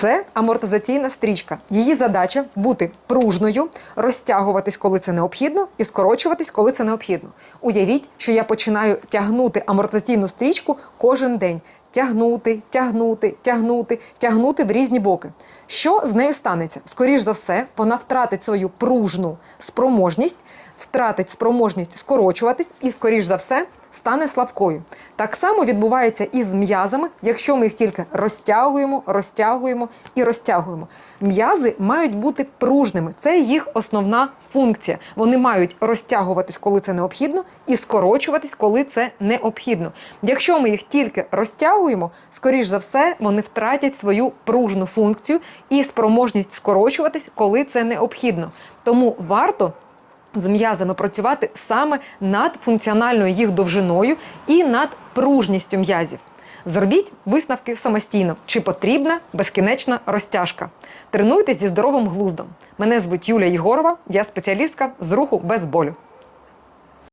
Це амортизаційна стрічка. Її задача бути пружною, розтягуватись, коли це необхідно, і скорочуватись, коли це необхідно. Уявіть, що я починаю тягнути амортизаційну стрічку кожен день. Тягнути, тягнути, тягнути, тягнути в різні боки. Що з нею станеться? Скоріш за все, вона втратить свою пружну спроможність, втратить спроможність скорочуватись і, скоріш за все, стане слабкою. Так само відбувається і з м'язами, якщо ми їх тільки розтягуємо, розтягуємо і розтягуємо. М'язи мають бути пружними. Це їх основна функція. Вони мають розтягуватись, коли це необхідно, і скорочуватись, коли це необхідно. Якщо ми їх тільки розтягуємо, скоріш за все, вони втратять свою пружну функцію і спроможність скорочуватись, коли це необхідно. Тому варто з м'язами працювати саме над функціональною їх довжиною і над пружністю м'язів. Зробіть висновки самостійно, чи потрібна безкінечна розтяжка. Тренуйтесь зі здоровим глуздом. Мене звуть Юлія Єгорова, я спеціалістка з руху без болю.